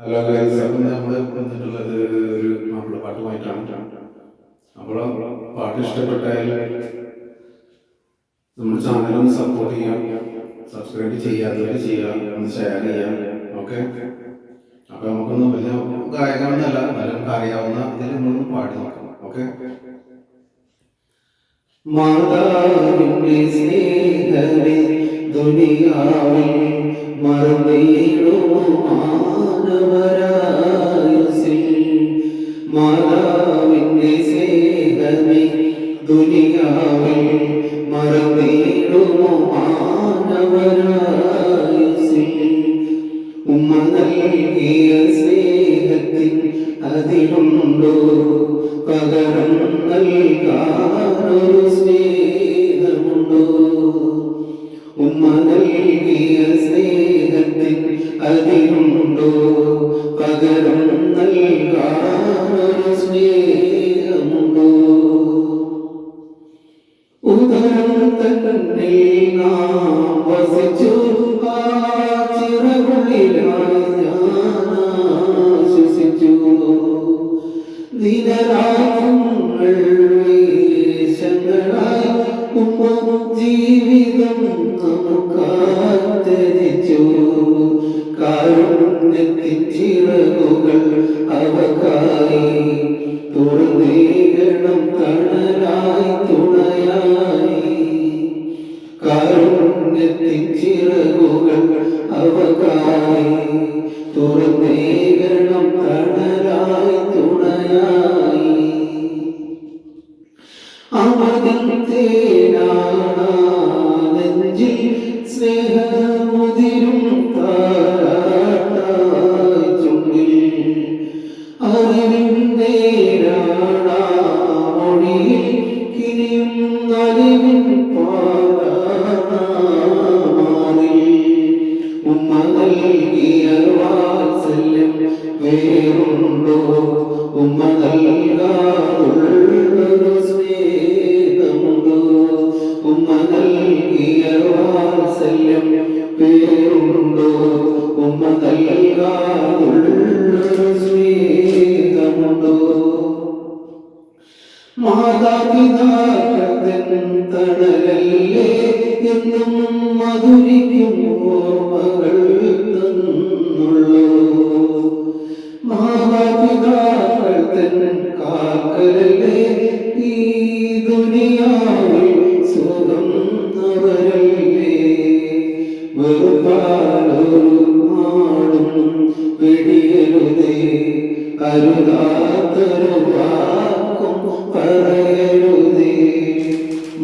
Hello guys അപ്പം നമ്മൾ വന്നിട്ടുള്ളത് ഒരു മാപ്പിള പാട്ടുമായിട്ടാണ് അപ്പോൾ പാട്ട് ഇഷ്ടപ്പെട്ടാൽ നമ്മുടെ ചാനൽ ഒന്ന് സപ്പോർട്ട് ചെയ്യാം സബ്സ്ക്രൈബ് ചെയ്യാത്തവർ ചെയ്യാം ഒന്ന് ഷെയർ ചെയ്യാം. ഓക്കെ അപ്പോൾ നമുക്കൊന്ന് വലിയ ഗായകമെന്നല്ല എന്നാലും നമുക്ക് അറിയാവുന്ന ഇതിൽ നമ്മളൊന്ന് പാട്ട് നോക്കാം. ഓക്കെ മാതാവിന്റെ സ്നേഹമേ ദുനിയാവിൽ മറന്നിടുമോ അതിലുണ്ടോ പകരം നൽകാനൊരു സ്നേഹമുണ്ടോ? ഉമ്മ ദിനരാത്രങ്ങൾ വേഷങ്ങളായി ജീവിതം നമുക്കാത്തരിച്ചു കാരുണ്യത്തിൻ ചിറകുകൾ അവക്കായി തുറന്നേകണം തണലായി തുണയായി. കാരുണ്യത്തിൻ ചിറകുകൾ അവകായി. തുറന്നേകണം തണലായി തേനാണെഞ്ചിൽ സ്നേഹമുതിരും ചുണ്ടിൽ ഉമ്മ നൽകിയ വാത്സല്യം തണലല്ലേ എന്നും ഈ ദുനിയാവിൽ സുഖം അവരല്ലേ അരുതാത്തൊരു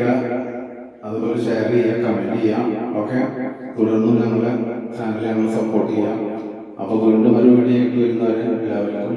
ലൈക്ക് അതുപോലെ ഷെയർ ചെയ്യുക കമന്റ് ചെയ്യാം ഓക്കെ തുടർന്നും ഞങ്ങളെ ചാനൽ ഞങ്ങൾ സപ്പോർട്ട് ചെയ്യാം അപ്പോൾ വീണ്ടും ഒരു വീഡിയോ ആയിട്ട് വരുന്നവരെ